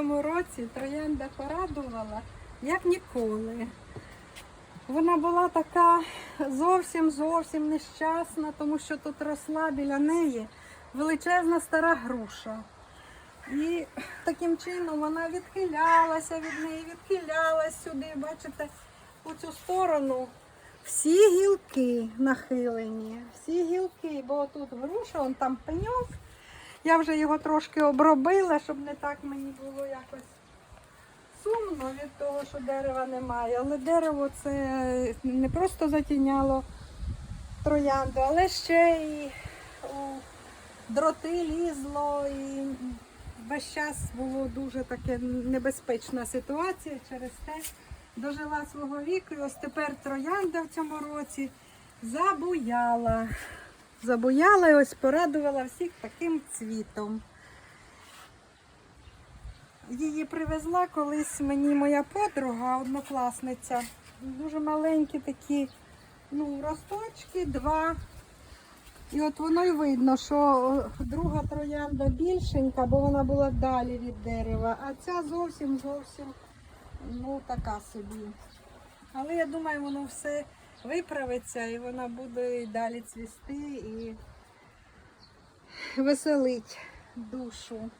цьому році троянда порадувала, як ніколи. Вона була така зовсім зовсім нещасна, тому що тут росла біля неї величезна стара груша. І таким чином вона відхилялася від неї, відхилялась сюди. Бачите, у цю сторону всі гілки нахилені, всі гілки, бо тут груша, он там пеньок. Я вже його трошки обробила, щоб не так мені було якось сумно від того, що дерева немає. Але дерево це не просто затіняло троянду, але ще і у дроти лізло і весь час було дуже таке небезпечна ситуація через те. Дожила свого віку, і ось тепер троянда в цьому році забуяла. Забуяла і ось порадувала всіх таким цвітом. Її привезла колись мені моя подруга, однокласниця. Дуже маленькі такі ну, росточки, два. І от воно й видно, що друга троянда більшенька, бо вона була далі від дерева, а ця зовсім зовсім ну, така собі. Але я думаю, воно все виправиться і вона буде і далі цвісти і веселить душу.